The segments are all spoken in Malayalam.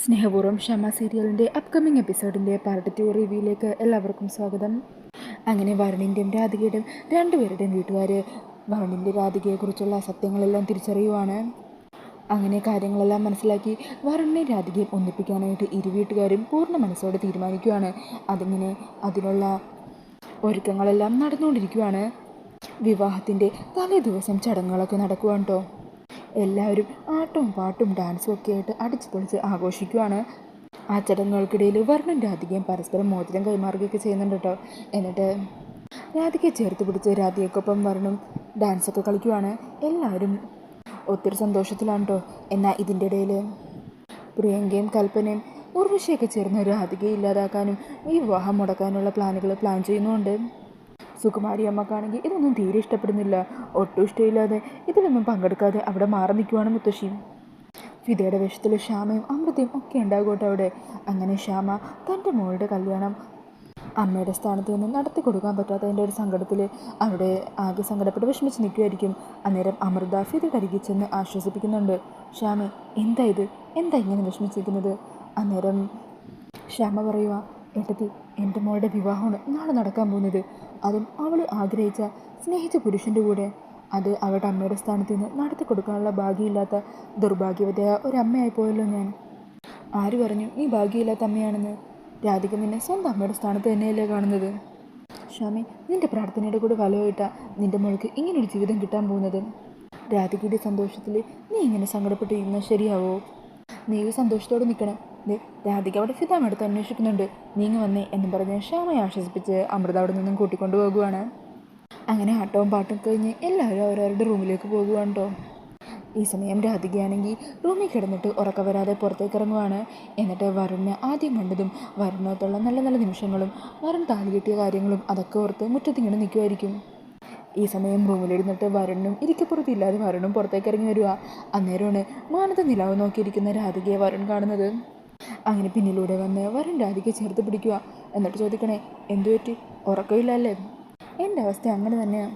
സ്നേഹപൂർവം ക്ഷമ സീരിയലിന്റെ അപ്കമിങ് എപ്പിസോഡിന്റെ പാർട്ട് ടു റിവ്യൂയിലേക്ക് എല്ലാവർക്കും സ്വാഗതം. അങ്ങനെ വരുണിന്റെയും രാധികയുടെയും രണ്ടുപേരുടെയും വീട്ടുകാർ വരുണിന്റെ രാധികയെക്കുറിച്ചുള്ള അസത്യങ്ങളെല്ലാം തിരിച്ചറിയുവാണ്. അങ്ങനെ കാര്യങ്ങളെല്ലാം മനസ്സിലാക്കി വരുണിനെ രാധികയെ ഒന്നിപ്പിക്കാനായിട്ട് ഇരു വീട്ടുകാരും പൂർണ മനസ്സോടെ തീരുമാനിക്കുകയാണ് അതിങ്ങനെ അതിനുള്ള ഒരുക്കങ്ങളെല്ലാം നടന്നുകൊണ്ടിരിക്കുകയാണ് വിവാഹത്തിന്റെ തലേ ദിവസം ചടങ്ങുകളൊക്കെ നടക്കുവാണ് കേട്ടോ എല്ലാവരും ആട്ടവും പാട്ടും ഡാൻസും ഒക്കെ ആയിട്ട് അടിച്ചു പൊളിച്ച് ആഘോഷിക്കുവാണ്. ആ ചടങ്ങുകൾക്കിടയിൽ വർണൻ രാധികയും പരസ്പരം മോതിരം കൈമാറുകയൊക്കെ ചെയ്യുന്നുണ്ട് കേട്ടോ. എന്നിട്ട് രാധികയെ ചേർത്ത് പിടിച്ച് രാധികയ്ക്കൊപ്പം വർണും ഡാൻസൊക്കെ കളിക്കുവാണ്. എല്ലാവരും ഒത്തിരി സന്തോഷത്തിലാണ് കേട്ടോ. എന്നാൽ ഇതിന്റെ ഇടയിൽ പ്രിയങ്കയും കൽപ്പനയും ഉർവശയൊക്കെ ചേർന്ന് രാധികയെ ഇല്ലാതാക്കാനും ഈ വിവാഹം മുടക്കാനുള്ള പ്ലാനുകൾ പ്ലാൻ ചെയ്യുന്നുണ്ട് സുകുമാരി അമ്മക്കാണെങ്കിൽ ഇതൊന്നും തീരെ ഇഷ്ടപ്പെടുന്നില്ല. ഒട്ടും ഇഷ്ടമില്ലാതെ ഇതിലൊന്നും പങ്കെടുക്കാതെ അവിടെ മാറി നിൽക്കുവാണ് മുത്തശ്ശി. ഫിദയുടെ വേഷത്തിൽ ശ്യാമയും അമൃതയും ഒക്കെ ഉണ്ടാകോട്ടെ അവിടെ. അങ്ങനെ ശ്യാമ തന്റെ മോളുടെ കല്യാണം അമ്മയുടെ സ്ഥാനത്ത് നിന്ന് നടത്തി കൊടുക്കാൻ പറ്റാത്തതിന്റെ ഒരു സങ്കടത്തിൽ അവിടെ ആകെ സങ്കടപ്പെട്ട് വിഷമിച്ച് നിൽക്കുമായിരിക്കും അന്നേരം അമൃത ഫിദയുടെ അരികിൽ ചെന്ന് ആശ്വസിപ്പിക്കുന്നുണ്ട്. ശ്യാമ എന്താ ഇത്? എന്താ ഇങ്ങനെ വിഷമിച്ചിരിക്കുന്നത്? അന്നേരം ശ്യാമ പറയുക ഏട്ടത്തി എന്റെ മോളുടെ വിവാഹമാണ് നാളെ നടക്കാൻ പോകുന്നത്. അതും അവൾ ആഗ്രഹിച്ച സ്നേഹിച്ച പുരുഷന്റെ കൂടെ. അത് അവളുടെ അമ്മയുടെ സ്ഥാനത്ത് നിന്ന് നടത്തി കൊടുക്കാനുള്ള ഭാഗ്യമില്ലാത്ത ദുർഭാഗ്യവതയായ ഒരമ്മയായി പോയല്ലോ ഞാൻ. ആര് പറഞ്ഞു നീ ഭാഗ്യമില്ലാത്ത അമ്മയാണെന്ന്? രാധിക നിന്നെ സ്വന്തം അമ്മയുടെ സ്ഥാനത്ത് തന്നെയല്ലേ കാണുന്നത്? ഷാമി നിന്റെ പ്രാർത്ഥനയുടെ കൂടെ വലവിട്ട നിന്റെ മോൾക്ക് ഇങ്ങനൊരു ജീവിതം കിട്ടാൻ പോകുന്നത്. രാധികയുടെ സന്തോഷത്തിൽ നീ ഇങ്ങനെ സങ്കടപ്പെട്ട് ഇരുന്നാൽ ശരിയാവോ? നീ സന്തോഷത്തോടെ നിൽക്കണം രാധിക അവിടെ ഫിതാം എടുത്ത് അന്വേഷിക്കുന്നുണ്ട്. നീങ്ങി വന്നേ എന്ന് പറഞ്ഞ് ശ്യാമയെ ആശ്വസിപ്പിച്ച് അമൃത അവിടെ നിന്നും കൂട്ടിക്കൊണ്ടു പോകുവാണ്. അങ്ങനെ ആട്ടവും പാട്ടും കഴിഞ്ഞ് എല്ലാവരും അവരവരുടെ റൂമിലേക്ക് പോകുവാണ് ഈ സമയം രാധികയാണെങ്കിൽ റൂമിൽ കിടന്നിട്ട് ഉറക്കം വരാതെ പുറത്തേക്ക് ഇറങ്ങുവാണ്. എന്നിട്ട് വരുണിനെ ആദ്യം കണ്ടതും വരുണത്തുള്ള നല്ല നല്ല നിമിഷങ്ങളും വരുൺ താലി കിട്ടിയ കാര്യങ്ങളും അതൊക്കെ ഓർത്ത് മുറ്റത്തിങ്ങനെ നിൽക്കുമായിരിക്കും ഈ സമയം റൂമിലിരുന്നിട്ട് വരുണും ഇരിക്കപ്പുറത്തില്ലാതെ വരുണും പുറത്തേക്ക് ഇറങ്ങി വരിക അന്നേരമാണ് മാനത്തെ നിലാവ് നോക്കിയിരിക്കുന്ന രാധികയെ വരുൺ കാണുന്നത്. അങ്ങനെ പിന്നിലൂടെ വന്ന് വരുൺ രാധികയെ ചേർത്ത് പിടിക്കുക എന്നിട്ട് ചോദിക്കണേ എന്തു പറ്റി? ഉറക്കമില്ലല്ലേ? എന്റെ അവസ്ഥ അങ്ങനെ തന്നെയാണ്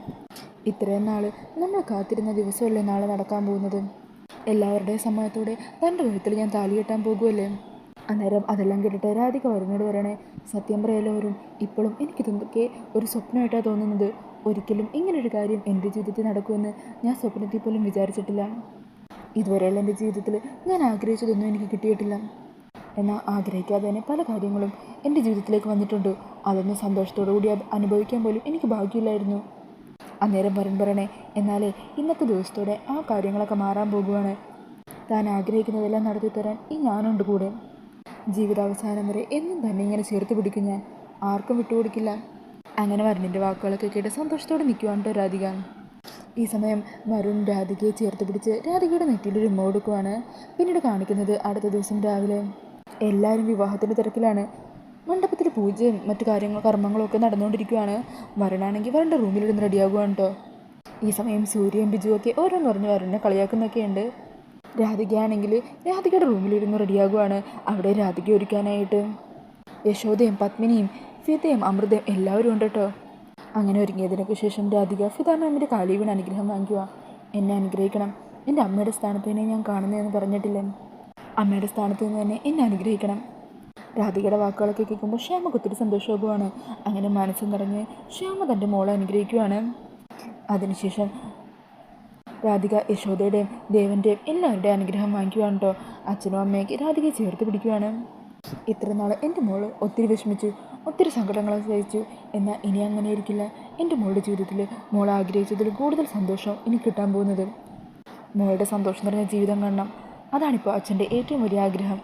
ഇത്രയും നാൾ നമ്മൾ കാത്തിരുന്ന ദിവസമല്ലേ നാളെ നടക്കാൻ പോകുന്നത്? എല്ലാവരുടെയും സമയത്തോടെ തന്റെ വീട്ടിൽ ഞാൻ താലി കെട്ടാൻ പോകുമല്ലേ അന്നേരം അതെല്ലാം കേട്ടിട്ട് രാധിക വരുന്നോട് വരണേ സത്യം പറയലോരും ഇപ്പോഴും എനിക്ക് എനിക്കിതൊക്കെ ഒരു സ്വപ്നമായിട്ടാണ് തോന്നുന്നത്. ഒരിക്കലും ഇങ്ങനൊരു കാര്യം എന്റെ ജീവിതത്തിൽ നടക്കുമെന്ന് ഞാൻ സ്വപ്നത്തിൽ പോലും വിചാരിച്ചിട്ടില്ല. ഇതുവരെയുള്ള എന്റെ ജീവിതത്തിൽ ഞാൻ ആഗ്രഹിച്ചതൊന്നും എനിക്ക് കിട്ടിയിട്ടില്ല. എന്നാൽ ആഗ്രഹിക്കാതെ തന്നെ പല കാര്യങ്ങളും എന്റെ ജീവിതത്തിലേക്ക് വന്നിട്ടുണ്ട്. അതൊന്നും സന്തോഷത്തോടു കൂടി അനുഭവിക്കാൻ പോലും എനിക്ക് ഭാഗ്യമില്ലായിരുന്നു. അന്നേരം വരൻ പറയണേ എന്നാലേ ഇന്നത്തെ ദിവസത്തോടെ ആ കാര്യങ്ങളൊക്കെ മാറാൻ പോകുവാണ്. താൻ ആഗ്രഹിക്കുന്നതെല്ലാം നടത്തി തരാൻ ഈ ഞാനുണ്ട് കൂടെ. ജീവിതാവസാനം വരെ എന്നും തന്നെ ഇങ്ങനെ ചേർത്ത് പിടിക്കും ഞാൻ. ആർക്കും വിട്ടുകൊടുക്കില്ല അങ്ങനെ വരുണിന്റെ വാക്കുകളൊക്കെ കേട്ട് സന്തോഷത്തോടെ നിൽക്കുവാണ് രാധിക. ഈ സമയം വരുൺ രാധികയെ ചേർത്ത് പിടിച്ച് രാധികയുടെ നെറ്റിയിൽ ഒരു ഉമ്മ പിന്നീട് കാണിക്കുന്നത് അടുത്ത ദിവസം രാവിലെ. എല്ലാവരും വിവാഹത്തിന്റെ തിരക്കിലാണ്. മണ്ഡപത്തിൽ പൂജയും മറ്റു കാര്യങ്ങൾ കർമ്മങ്ങളും ഒക്കെ നടന്നുകൊണ്ടിരിക്കുകയാണ്. വരുണാണെങ്കിൽ വരണ്ട റൂമിലിരുന്ന് റെഡിയാകുകയാണ് കേട്ടോ ഈ സമയം സൂര്യയും ബിജുവൊക്കെ ഓരോന്ന് പറഞ്ഞ് വരുണിനെ കളിയാക്കുന്നൊക്കെയുണ്ട് രാധികയാണെങ്കിൽ രാധികയുടെ റൂമിലിരുന്ന് റെഡിയാകുവാണ്. അവിടെ രാധിക ഒരുക്കാനായിട്ട്. യശോദയും പത്മിനിയും ഫിതയും അമൃതയും എല്ലാവരും ഉണ്ട് കേട്ടോ അങ്ങനെ ഒരുങ്ങിയതിനൊക്കെ ശേഷം രാധിക ഫിത മാമിന്റെ കാലീവിന് അനുഗ്രഹം വാങ്ങിക്കുക എന്നെ അനുഗ്രഹിക്കണം. എന്റെ അമ്മയുടെ സ്ഥാനത്ത് തന്നെ ഞാൻ കാണുന്നതെന്ന് പറഞ്ഞിട്ടില്ലേ? അമ്മയുടെ സ്ഥാനത്ത് നിന്ന് തന്നെ എന്നെ അനുഗ്രഹിക്കണം. രാധികയുടെ വാക്കുകളൊക്കെ കേൾക്കുമ്പോൾ ശ്യാമക്ക് ഒത്തിരി സന്തോഷമാകുമാണ് അങ്ങനെ മനസ്സും നിറഞ്ഞ് ശ്യാമ തന്റെ മോളെ അനുഗ്രഹിക്കുവാണ്. അതിനുശേഷം രാധിക യശോദയുടെയും ദേവന്റെയും എല്ലാവരുടെയും അനുഗ്രഹം വാങ്ങിക്കുവാണ് കേട്ടോ അച്ഛനും അമ്മയൊക്കെ രാധികയെ ചേർത്ത് പിടിക്കുവാണ്. ഇത്ര നാൾ എന്റെ മോൾ ഒത്തിരി വിഷമിച്ചു ഒത്തിരി സങ്കടങ്ങൾ സഹിച്ചു എന്നാൽ ഇനി അങ്ങനെ ഇരിക്കില്ല എന്റെ മോളുടെ ജീവിതത്തിൽ മോൾ ആഗ്രഹിച്ചതിൽ കൂടുതൽ സന്തോഷം ഇനി കിട്ടാൻ പോകുന്നത്. മോളുടെ സന്തോഷം നിറഞ്ഞ ജീവിതം കാണണം. അതാണിപ്പോൾ അച്ഛന്റെ ഏറ്റവും വലിയ ആഗ്രഹം.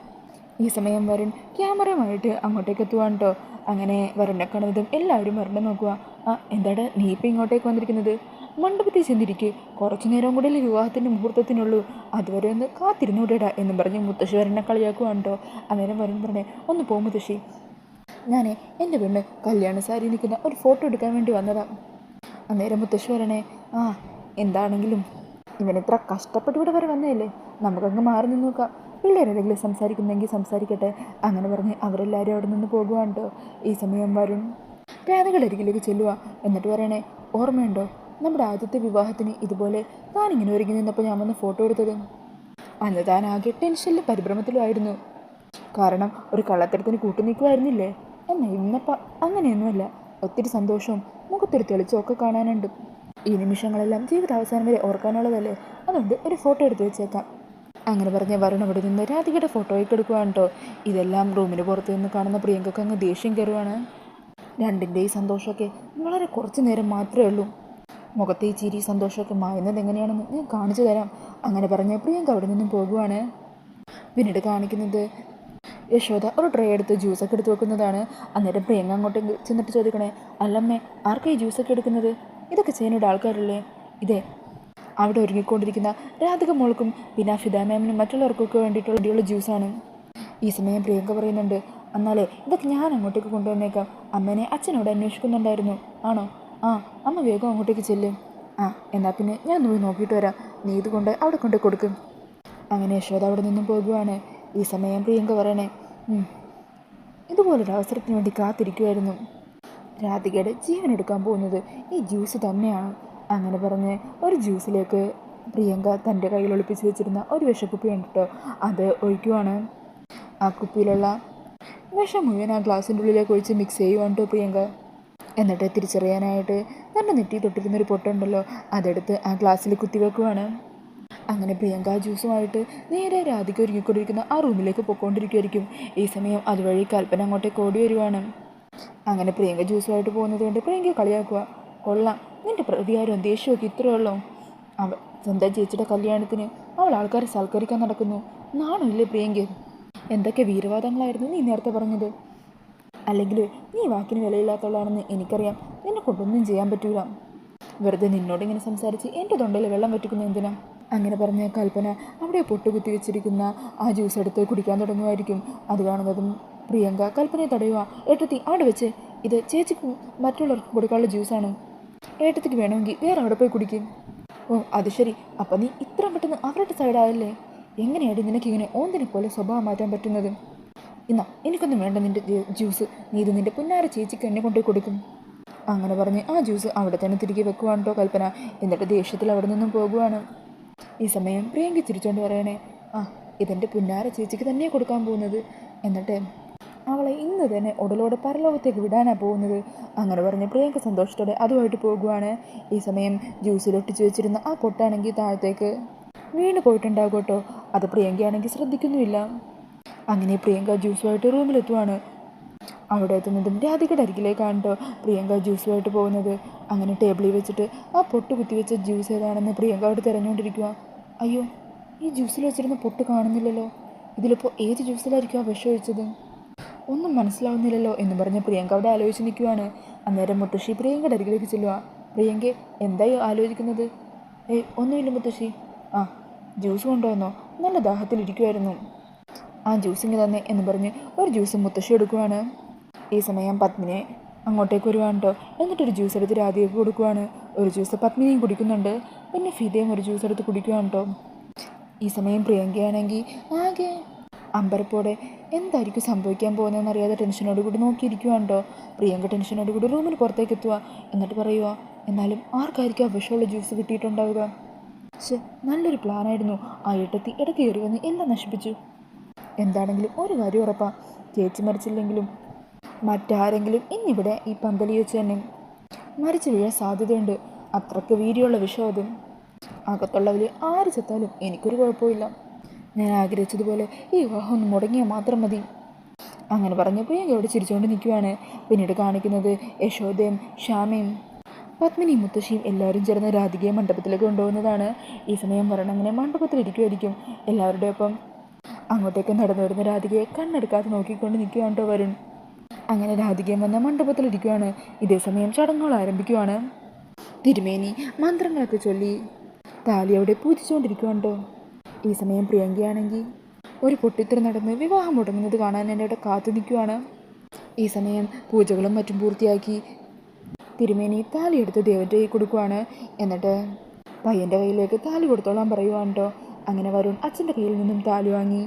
ഈ സമയം വരുൺ ക്യാമറയുമായിട്ട് അങ്ങോട്ടേക്ക് എത്തുവാണ് കേട്ടോ അങ്ങനെ വരുണിനെ കണ്ടതും എല്ലാവരും വരുണിനെ നോക്കുക ആ എന്താണ് നീ ഇപ്പം ഇങ്ങോട്ടേക്ക് വന്നിരിക്കുന്നത്? മണ്ഡപത്തിൽ ചെന്നിരിക്ക്. കുറച്ചു നേരം കൂടെ വിവാഹത്തിന്റെ മുഹൂർത്തത്തിനുള്ളൂ. അതുവരെ ഒന്ന് കാത്തിരുന്നൂടെടാ എന്നും പറഞ്ഞ് മുത്തശ്ശി വരനെ കളിയാക്കുവാണ് കേട്ടോ അന്നേരം വരൻ പറഞ്ഞേ ഒന്ന് പോ മുത്തശ്ശി. ഞാൻ എന്റെ പെണ്ണ് കല്യാണ സാരി നിൽക്കുന്ന ഒരു ഫോട്ടോ എടുക്കാൻ വേണ്ടി വന്നതാ. അന്നേരം മുത്തശ്ശി വരണേ ആ എന്താണെങ്കിലും ഇവനെത്ര കഷ്ടപ്പെട്ട് ഇവിടെ വരെ വന്നതല്ലേ? നമുക്കങ്ങ് മാറി നിന്ന് നോക്കാം. പിള്ളേരെന്തെങ്കിലും സംസാരിക്കുന്നെങ്കിൽ സംസാരിക്കട്ടെ. അങ്ങനെ പറഞ്ഞ് അവരെല്ലാവരും അവിടെ നിന്ന് പോകുവാണ് കേട്ടോ ഈ സമയം വരും. രാധകളുടെ ചെല്ലുക എന്നിട്ട് പറയണേ ഓർമ്മയുണ്ടോ? നമ്മുടെ ആദ്യത്തെ വിവാഹത്തിന് ഇതുപോലെ താൻ ഇങ്ങനെ ഒരുങ്ങി നിന്നപ്പോൾ ഞാൻ വന്ന് ഫോട്ടോ എടുത്തത്. അന്ന് താൻ ആകെ ടെൻഷനിലും പരിഭ്രമത്തിലുമായിരുന്നു കാരണം ഒരു കള്ളത്തരത്തിന് കൂട്ടു നിൽക്കുമായിരുന്നില്ലേ എന്നാൽ ഇന്നപ്പം അങ്ങനെയൊന്നുമല്ല. ഒത്തിരി സന്തോഷവും മുഖത്തൊരു തെളിച്ചമൊക്കെ കാണാനുണ്ട്. ഈ നിമിഷങ്ങളെല്ലാം ജീവിതാവസാനം വരെ ഓർക്കാനുള്ളതല്ലേ? അതുകൊണ്ട് ഒരു ഫോട്ടോ എടുത്ത് വെച്ചേക്കാം. അങ്ങനെ പറഞ്ഞ വരുൺ അവിടെ നിന്ന് രാധികയുടെ ഫോട്ടോയൊക്കെ എടുക്കുവാണ് കേട്ടോ. ഇതെല്ലാം റൂമിന് പുറത്ത് നിന്ന് കാണുന്ന പ്രിയങ്കക്ക് അങ്ങ് ദേഷ്യം കയറുവാണ്. രണ്ടിന്റെ ഈ സന്തോഷമൊക്കെ വളരെ കുറച്ച് നേരം മാത്രമേ ഉള്ളൂ. മുഖത്തെ ഈ ചിരി സന്തോഷമൊക്കെ മായുന്നത് എങ്ങനെയാണെന്ന് ഞാൻ കാണിച്ചു തരാം. അങ്ങനെ പറഞ്ഞ പ്രിയങ്ക അവിടെ നിന്നും പോകുവാണ്. പിന്നീട് കാണിക്കുന്നത് യശോദ ഒരു ട്രേ എടുത്ത് ജ്യൂസൊക്കെ എടുത്ത് വെക്കുന്നതാണ്. അന്നേരം പ്രിയങ്ക അങ്ങോട്ട് ചെന്നിട്ട് ചോദിക്കണേ അല്ലമ്മേ ആർക്കാണ് ഈ ജ്യൂസൊക്കെ എടുക്കുന്നത്? ഇതൊക്കെ ചെയ്യാനുള്ള ആൾക്കാരല്ലേ? ഇതേ അവിടെ ഒരുങ്ങിക്കൊണ്ടിരിക്കുന്ന രാധിക മോൾക്കും പിന്നെ ഫിദ മാമിനും മറ്റുള്ളവർക്കൊക്കെ വേണ്ടിയിട്ടുള്ള ജ്യൂസാണ്. ഈ സമയം പ്രിയങ്ക പറയുന്നുണ്ട് എന്നാലേ ഇതൊക്കെ ഞാൻ അങ്ങോട്ടേക്ക് കൊണ്ടുവന്നേക്കാം. അമ്മേനെ അച്ഛനോട് അന്വേഷിക്കുന്നുണ്ടായിരുന്നു. ആണോ? ആ അമ്മ വേഗം അങ്ങോട്ടേക്ക് ചെല്ലും. ആ എന്നാൽ പിന്നെ ഞാൻ പോയി നോക്കിയിട്ട് വരാം. നീ ഇത് കൊണ്ട് അവിടെ കൊണ്ട് കൊടുക്കും. അങ്ങനെ യശോദ അവിടെ നിന്നും പോകുവാണ്. ഈ സമയം പ്രിയങ്ക പറയണേ ഇതുപോലൊരു അവസരത്തിന് വേണ്ടി കാത്തിരിക്കുമായിരുന്നു രാധികയുടെ ജീവൻ എടുക്കാൻ പോകുന്നത് ഈ ജ്യൂസ് തന്നെയാണ്. അങ്ങനെ പറഞ്ഞ് ഒരു ജ്യൂസിലേക്ക് പ്രിയങ്ക തന്റെ കയ്യിൽ ഒളിപ്പിച്ച് വെച്ചിരുന്ന ഒരു വിഷക്കുപ്പി കണ്ടിട്ടോ? അത് ഒഴിക്കുവാണ്. ആ കുപ്പിയിലുള്ള വിഷം മുഴുവൻ ആ ഗ്ലാസിന്റെ ഉള്ളിലേക്ക് ഒഴിച്ച് മിക്സ് ചെയ്യുവാണ് കേട്ടോ പ്രിയങ്ക. എന്നിട്ട് തിരിച്ചറിയാനായിട്ട് തന്റെ നെറ്റി തൊട്ടിരുന്നൊരു പൊട്ടുണ്ടല്ലോ അതെടുത്ത് ആ ഗ്ലാസ്സിൽ കുത്തിവെക്കുവാണ് അങ്ങനെ പ്രിയങ്ക ജ്യൂസുമായിട്ട് നേരെ രാധിക ഒരുങ്ങിക്കൊണ്ടിരിക്കുന്ന ആ റൂമിലേക്ക് പൊയ്ക്കൊണ്ടിരിക്കുമായിരിക്കും ഈ സമയം അതുവഴി കൽപ്പന അങ്ങോട്ടേക്ക് ഓടി വരുവാണ്. അങ്ങനെ പ്രിയങ്ക ജ്യൂസുമായിട്ട് പോകുന്നത് കൊണ്ട് പ്രിയങ്ക കളിയാക്കുക കൊള്ളാം. നിന്റെ പ്രതികാരവും ദേഷ്യമൊക്കെ ഇത്രയേ ഉള്ളൂ അവ സ്വന്തം ചേച്ചിയുടെ കല്യാണത്തിന് അവൾ ആൾക്കാരെ സൽക്കരിക്കാൻ നടക്കുന്നു. നാണമില്ലേ പ്രിയങ്കി? എന്തൊക്കെ വീരവാദങ്ങളായിരുന്നു നീ നേരത്തെ പറഞ്ഞത്? അല്ലെങ്കിൽ നീ വാക്കിന് വിലയില്ലാത്തവളാണെന്ന് എനിക്കറിയാം. നിന്നെ കൊണ്ടൊന്നും ചെയ്യാൻ പറ്റൂല. വെറുതെ നിന്നോട് ഇങ്ങനെ സംസാരിച്ച് എന്റെ തൊണ്ടയിൽ വെള്ളം വറ്റിക്കുന്ന എന്തിനാ? അങ്ങനെ പറഞ്ഞ കൽപ്പന അവിടെ പൊട്ടുകുത്തി വെച്ചിരിക്കുന്ന ആ ജ്യൂസ് എടുത്ത് കുടിക്കാൻ തുടങ്ങുമായിരിക്കും. അത് കാണുന്നതും പ്രിയങ്ക കൽപ്പനയെ തടയുക ഏട്ടത്തി അവിടെ വെച്ച്. ഇത് ചേച്ചിക്കും മറ്റുള്ളവർക്കും കൊടുക്കാനുള്ള ജ്യൂസാണ്. ഏട്ടത്തിക്ക് വേണമെങ്കിൽ വേറെ അവിടെ പോയി കുടിക്കും. ഓ അത് ശരി. അപ്പം നീ ഇത്രയും പെട്ടെന്ന് അവരുടെ സൈഡായല്ലേ എങ്ങനെയാണ് നിനക്കിങ്ങനെ ഓന്തിനെ പോലെ സ്വഭാവം മാറ്റാൻ പറ്റുന്നത്? ഇന്നാ എനിക്കൊന്നും വേണ്ട നിന്റെ ജ്യൂസ് നീ ഇത് നിന്റെ പുന്നാര ചേച്ചിക്ക് എന്നെ കൊണ്ടുപോയി കൊടുക്കും. അങ്ങനെ പറഞ്ഞ് ആ ജ്യൂസ് അവിടെ തന്നെ തിരികെ വെക്കുവാണ് കൽപ്പന. എന്നിട്ട് ദേഷ്യത്തിൽ അവിടെ നിന്നും പോകുവാണ്. ഈ സമയം പ്രിയങ്കി ചിരിച്ചോണ്ട് പറയണേ ആ ഇതെന്റെ പുന്നാര ചേച്ചിക്ക് തന്നെയാണ് കൊടുക്കാൻ പോകുന്നത്. എന്നിട്ട് അവളെ ഇന്ന് തന്നെ ഉടലോടെ പരലോകത്തേക്ക് വിടാനാണ് പോകുന്നത്. അങ്ങനെ പറഞ്ഞ് പ്രിയങ്ക സന്തോഷത്തോടെ അതുമായിട്ട് പോകുവാണ്. ഈ സമയം ജ്യൂസിൽ ഒട്ടിച്ച് വെച്ചിരുന്ന ആ പൊട്ടാണെങ്കിൽ താഴത്തേക്ക് വീണ് പോയിട്ടുണ്ടാകും കേട്ടോ. അത് പ്രിയങ്കയാണെങ്കിൽ ശ്രദ്ധിക്കുന്നുമില്ല. അങ്ങനെ പ്രിയങ്ക ജ്യൂസുമായിട്ട് റൂമിലെത്തുവാണ്. അവിടെ എത്തുന്നതും രാധികയുടെ അരികിലേക്കാണ് കേട്ടോ പ്രിയങ്ക ജ്യൂസുമായിട്ട് പോകുന്നത്. അങ്ങനെ ടേബിളിൽ വെച്ചിട്ട് ആ പൊട്ട് കുത്തിവെച്ച ജ്യൂസ് ഏതാണെന്ന് പ്രിയങ്ക അവിടെ തിരഞ്ഞുകൊണ്ടിരിക്കുക അയ്യോ ഈ ജ്യൂസിൽ വെച്ചിരുന്ന പൊട്ട് കാണുന്നില്ലല്ലോ. ഇതിലിപ്പോൾ ഏത് ജ്യൂസിലായിരിക്കും ആ വിഷം ഒഴിച്ചത്? ഒന്നും മനസ്സിലാവുന്നില്ലല്ലോ എന്ന് പറഞ്ഞ് പ്രിയങ്ക അവിടെ ആലോചിച്ച് നിൽക്കുവാണ്. അന്നേരം മുത്തശ്ശി പ്രിയങ്കയുടെ അരികിലേക്ക് ചെല്ലുക പ്രിയങ്ക എന്തായി ആലോചിക്കുന്നത്? ഏയ് ഒന്നുമില്ല മുത്തശ്ശി. ആ ജ്യൂസ് കൊണ്ടുവന്നോ? നല്ല ദാഹത്തിലിരിക്കുമായിരുന്നു ആ ജ്യൂസിങ് തന്നെ എന്ന് പറഞ്ഞ് ഒരു ജ്യൂസ് മുത്തശ്ശി എടുക്കുവാണ്. ഈ സമയം പത്മിനെ അങ്ങോട്ടേക്ക് വരുവാണ് കേട്ടോ എന്നിട്ടൊരു ജ്യൂസ് എടുത്ത് രാധിയൊക്കെ കൊടുക്കുവാണ്. ഒരു ജ്യൂസ് പത്മിനിയും കുടിക്കുന്നുണ്ട്. പിന്നെ ഫിദയും ഒരു ജ്യൂസ് എടുത്ത് കുടിക്കുവാണ് കേട്ടോ ഈ സമയം പ്രിയങ്കയാണെങ്കിൽ ആകെ അമ്പരപ്പോടെ എന്തായിരിക്കും സംഭവിക്കാൻ പോകുന്നതെന്ന് അറിയാതെ ടെൻഷനോട് കൂടി നോക്കിയിരിക്കുവാണ്ടോ? പ്രിയങ്ക ടെൻഷനോട് കൂടി റൂമിന് പുറത്തേക്ക് എത്തുക എന്നിട്ട് പറയുക എന്നാലും ആർക്കായിരിക്കും ആ വിഷമുള്ള ജ്യൂസ് കിട്ടിയിട്ടുണ്ടാവുക? പക്ഷെ നല്ലൊരു പ്ലാനായിരുന്നു. ആ ഇട്ടത്തി ഇടയ്ക്ക് കയറി വന്ന് എല്ലാം നശിപ്പിച്ചു. എന്താണെങ്കിലും ഒരു കാര്യം ഉറപ്പാ ചേച്ചി മരിച്ചില്ലെങ്കിലും മറ്റാരെങ്കിലും ഇന്നിവിടെ ഈ പന്തലി വെച്ച് തന്നെ മരിച്ചു വീഴാൻ സാധ്യതയുണ്ട്. അത്രയ്ക്ക് വീര്യമുള്ള വിഷം അത്. അകത്തുള്ളവർ ആര് ചത്താലും എനിക്കൊരു കുഴപ്പമില്ല ഞാൻ ആഗ്രഹിച്ചതുപോലെ ഈ വിവാഹം ഒന്ന് മുടങ്ങിയാൽ മാത്രം മതി. അങ്ങനെ പറഞ്ഞപ്പോൾ ഞാൻ അവിടെ ചിരിച്ചുകൊണ്ട് നിൽക്കുവാണ് പിന്നീട് കാണിക്കുന്നത് യശോദയും ശ്യാമയും. പത്മിനി മുത്തശ്ശിയും എല്ലാവരും ചേർന്ന് രാധികയെ മണ്ഡപത്തിലേക്ക് കൊണ്ടുപോകുന്നതാണ്. ഈ സമയം വരണം അങ്ങനെ മണ്ഡപത്തിലിരിക്കുമായിരിക്കും എല്ലാവരുടെ ഒപ്പം അങ്ങോട്ടേക്ക് നടന്നു വരുന്ന രാധികയെ കണ്ണെടുക്കാതെ നോക്കിക്കൊണ്ട് നിൽക്കുകയാണ് വരുൺ. അങ്ങനെ രാധികയും വന്ന മണ്ഡപത്തിലിരിക്കുകയാണ് ഇതേ സമയം ചടങ്ങുകൾ ആരംഭിക്കുവാണ്. തിരുമേനി മന്ത്രങ്ങളൊക്കെ ചൊല്ലി താലി അവിടെ പൂജിച്ചുകൊണ്ടിരിക്കുകയാണ് കേട്ടോ ഈ സമയം പ്രിയങ്കയാണെങ്കിൽ ഒരു പൊട്ടിത്തെറി നടന്ന് വിവാഹം മുടങ്ങുന്നത് കാണാൻ എന്റെ അവിടെ കാത്തു ഈ സമയം പൂജകളും മറ്റും പൂർത്തിയാക്കി തിരുമേനി താലി എടുത്ത് ദേവന്റെ കൈ കൊടുക്കുവാണ്. എന്നിട്ട് പയ്യന്റെ കയ്യിലേക്ക് താലി കൊടുത്തോളാൻ പറയുവാണ് കേട്ടോ അങ്ങനെ വരുൺ അച്ഛന്റെ കയ്യിൽ നിന്നും താലി വാങ്ങി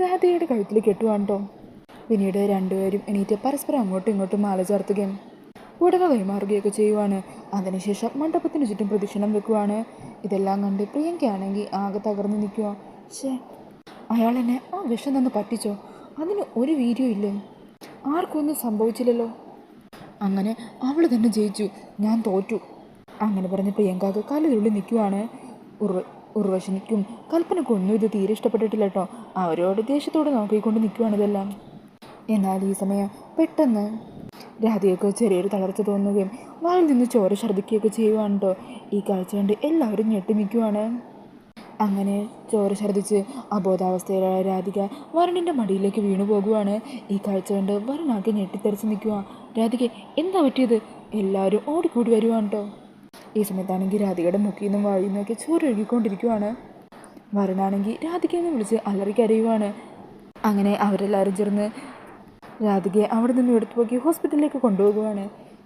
രാധയുടെ കഴുത്തിൽ കെട്ടുവാണ് കേട്ടോ പിന്നീട് രണ്ടുപേരും എണീറ്റ് പരസ്പരം അങ്ങോട്ടും ഇങ്ങോട്ടും മാല ചേർത്തുകയും പുടവ കൈമാറുകയൊക്കെ ചെയ്യുവാണ്. അതിനുശേഷം മണ്ഡപത്തിന് ചുറ്റും പ്രദക്ഷിണം വെക്കുവാണ്. ഇതെല്ലാം കണ്ട് പ്രിയങ്കയാണെങ്കിൽ ആകെ തകർന്നു നിൽക്കുക ഷേ അയാൾ എന്നെ ആ വിഷം നിന്ന് പറ്റിച്ചോ? അതിന് ഒരു വീഡിയോ ഇല്ലേ? ആർക്കൊന്നും സംഭവിച്ചില്ലല്ലോ. അങ്ങനെ അവൾ തന്നെ ജയിച്ചു. ഞാൻ തോറ്റു. അങ്ങനെ പറഞ്ഞ് പ്രിയങ്കാക്ക് കലതുള്ളി നിൽക്കുവാണ്. ഉർവ ഉർവശനിക്കും കൽപ്പനക്കും ഒന്നും ഇത് തീരെ ഇഷ്ടപ്പെട്ടിട്ടില്ല കേട്ടോ. അവരോട് ദേഷ്യത്തോടെ നോക്കിക്കൊണ്ട് നിൽക്കുവാണ് ഇതെല്ലാം. എന്നാൽ ഈ സമയം പെട്ടെന്ന് രാധയൊക്കെ ചെറിയൊരു തളർച്ച തോന്നുകയും വായിൽ നിന്ന് ചോര ഛർദ്ദിക്കുകയൊക്കെ ചെയ്യുവാണ് ഈ കാഴ്ച കണ്ട് എല്ലാവരും ഞെട്ടി നിൽക്കുവാണ് അങ്ങനെ ചോര ഛർദ്ദിച്ച് അബോധാവസ്ഥയിലായ രാധിക വരുണിന്റെ മടിയിലേക്ക് വീണു പോകുവാണ്. ഈ കാഴ്ച കണ്ട് വരണാക്കി ഞെട്ടിത്തെറിച്ച് നിൽക്കുക രാധിക എന്താ പറ്റിയത്? എല്ലാവരും ഓടിക്കൂടി വരുവാണ് ഈ സമയത്താണെങ്കിൽ രാധികയുടെ മുക്കിൽ നിന്നും വായിൽ നിന്നൊക്കെ ചോരൊഴുകിക്കൊണ്ടിരിക്കുവാണ് വരുണാണെങ്കിൽ രാധികയെന്ന് വിളിച്ച് അലറിക്കരയുവാണ്. അങ്ങനെ അവരെല്ലാവരും ചേർന്ന് രാധികയെ അവിടെ നിന്ന് എടുത്തു പോക്കി ഹോസ്പിറ്റലിലേക്ക് കൊണ്ടുപോകുവാണ്.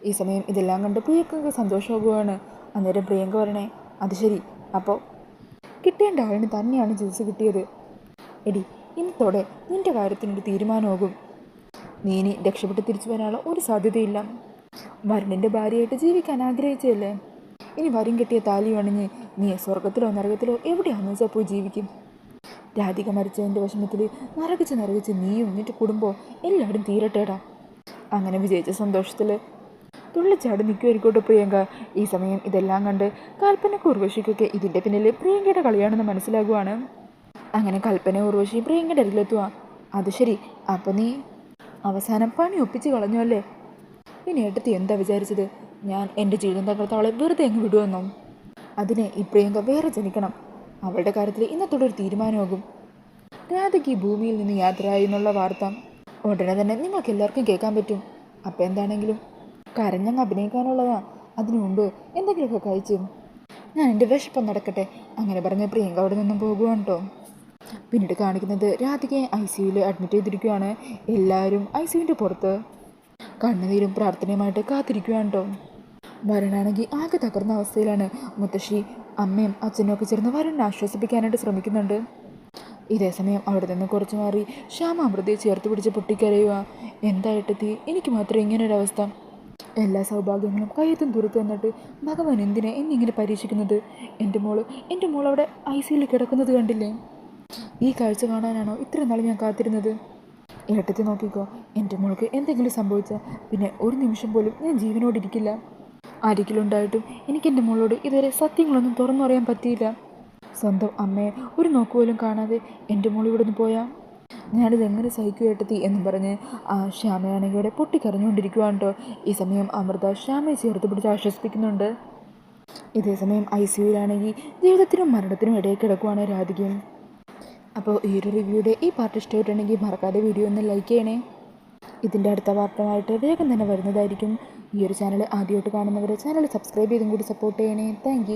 ഈ സമയം ഇതെല്ലാം കണ്ട് പ്രിയക്കൊക്കെ സന്തോഷമാകുവാണ്. അന്നേരം പ്രിയങ്ക പറയണേ അത് ശരി. അപ്പോൾ കിട്ടേണ്ട ആളിന് തന്നെയാണ് ചികിത്സ കിട്ടിയത്. എടി ഇന്നത്തോടെ നിന്റെ കാര്യത്തിനൊരു തീരുമാനമാകും. നീ ഇനി രക്ഷപ്പെട്ട് തിരിച്ചു വരാനുള്ള ഒരു സാധ്യതയില്ല. വരുണിന്റെ ഭാര്യയായിട്ട് ജീവിക്കാൻ ആഗ്രഹിച്ചതല്ലേ? ഇനി വരും കിട്ടിയ താലി അണിഞ്ഞ് നീ സ്വർഗത്തിലോ നരകത്തിലോ എവിടെയാണെന്ന് വെച്ചാൽ പോയി ജീവിക്കും. രാധിക മരിച്ചതിന്റെ വിഷമത്തിൽ നരകിച്ച് നരകിച്ച് നീയും നിന്റെ കുടുംബവും എല്ലാവരും തീരട്ടേടാ അങ്ങനെ വിജയിച്ച സന്തോഷത്തിൽ തുള്ളിച്ചാടി നിൽക്കുമായിരിക്കോട്ടെ പ്രിയങ്ക. ഈ സമയം ഇതെല്ലാം കണ്ട് കൽപ്പന ഉർവശിക്കൊക്കെ ഇതിന്റെ പിന്നിൽ പ്രിയങ്കയുടെ കളിയാണെന്ന് മനസ്സിലാകുവാണ്. അങ്ങനെ കൽപ്പന ഉർവശി പ്രിയങ്കയുടെ അരികിലെത്തുക അത് ശരി അപ്പം നീ അവസാനം പണി ഒപ്പിച്ച് കളഞ്ഞു അല്ലേ? ഇനി ഏട്ടത്തി എന്താ വിചാരിച്ചത്? ഞാൻ എന്റെ ജീവിതം തകർത്ത അവളെ വെറുതെ അങ്ങ് വിടുമെന്നോ അതിനെ ഈ പ്രിയങ്ക വേറെ ജനിക്കണം. അവളുടെ കാര്യത്തിൽ ഇന്നത്തോടെ ഒരു തീരുമാനമാകും. രാധയ്ക്ക് ഈ ഭൂമിയിൽ നിന്ന് യാത്രയായി എന്നുള്ള വാർത്ത ഉടനെ തന്നെ നിങ്ങൾക്ക് എല്ലാവർക്കും കേൾക്കാൻ പറ്റും. അപ്പം എന്താണെങ്കിലും? കരഞ്ഞങ്ങ് അഭിനയിക്കാനുള്ളതാ. അതിനു മുമ്പ് എന്തെങ്കിലുമൊക്കെ കഴിച്ചു ഞാൻ എന്റെ വിശപ്പം നടക്കട്ടെ. അങ്ങനെ പറഞ്ഞ പ്രിയങ്ക അവിടെ നിന്നും പോകുവാണ് കേട്ടോ പിന്നീട് കാണിക്കുന്നത് രാധികയെ ഐ സിയുയിൽ അഡ്മിറ്റ് ചെയ്തിരിക്കുകയാണ് എല്ലാവരും ഐ സിയുവിന്റെ പുറത്ത് കണ്ണുനീരും പ്രാർത്ഥനയുമായിട്ട് കാത്തിരിക്കുകയാണ് കേട്ടോ വരണാണെങ്കിൽ ആകെ തകർന്ന അവസ്ഥയിലാണ് മുത്തശ്ശി അമ്മയും അച്ഛനും ഒക്കെ ചേർന്ന് വരനെ ആശ്വസിപ്പിക്കാനായിട്ട് ശ്രമിക്കുന്നുണ്ട്. ഇതേ സമയം അവിടെ നിന്ന് കുറച്ച് മാറി ശ്യാമ അമൃതയെ ചേർത്ത് പിടിച്ച് പൊട്ടിക്കരയുക. എന്തായിട്ടെത്തി എനിക്ക് മാത്രം ഇങ്ങനൊരവസ്ഥ. എല്ലാ സൗഭാഗ്യങ്ങളും കയ്യെത്തും ദൂരത്ത് വന്നിട്ട് ഭഗവാൻ എന്തിനെ എന്നിങ്ങനെ പരീക്ഷിക്കുന്നത്? എന്റെ മോൾ എന്റെ മോൾ അവിടെ ഐ സിയിൽ കിടക്കുന്നത് കണ്ടില്ലേ? ഈ കാഴ്ച കാണാനാണോ ഇത്ര നാൾ ഞാൻ കാത്തിരുന്നത്? ഏട്ടത്തി നോക്കിക്കോ എന്റെ മോൾക്ക് എന്തെങ്കിലും സംഭവിച്ചാൽ പിന്നെ ഒരു നിമിഷം പോലും ഞാൻ ജീവനോടിരിക്കില്ല. ആരെങ്കിലുണ്ടായിട്ടും എനിക്ക് എന്റെ മോളോട് ഇതുവരെ സത്യങ്ങളൊന്നും തുറന്നു പറയാൻ പറ്റിയില്ല. സ്വന്തം അമ്മയെ ഒരു നോക്ക് പോലും കാണാതെ എന്റെ മോൾ ഇവിടെ നിന്ന് പോയാൽ ഞാനിത് എങ്ങനെ സഹിക്കും ഏട്ടത്തി എന്നും പറഞ്ഞ് ആ ശ്യാമയാണെങ്കിൽ ഇവിടെ പൊട്ടിക്കരഞ്ഞുകൊണ്ടിരിക്കുവാണ് കേട്ടോ ഈ സമയം അമൃത ശ്യാമയെ ചേർത്ത് പിടിച്ച് ആശ്വസിപ്പിക്കുന്നുണ്ട്. ഇതേസമയം ഐ സി യുവിലാണെങ്കിൽ ജീവിതത്തിനും മരണത്തിനും ഇടയിൽ കിടക്കുവാണ് രാധികയും. അപ്പോൾ ഈ ഒരു റിവ്യൂയുടെ ഈ പാർട്ട് ഇഷ്ടമായിട്ടുണ്ടെങ്കിൽ മറക്കാതെ വീഡിയോ ഒന്ന് ലൈക്ക് ചെയ്യണേ. ഇതിന്റെ അടുത്ത വാർത്തമായിട്ട് വേഗം തന്നെ വരുന്നതായിരിക്കും. ഈ ഒരു ചാനൽ ആദ്യമായിട്ട് കാണുന്നവർ ചാനൽ സബ്സ്ക്രൈബ് ചെയ്തും കൂടി സപ്പോർട്ട് ചെയ്യണേ. താങ്ക്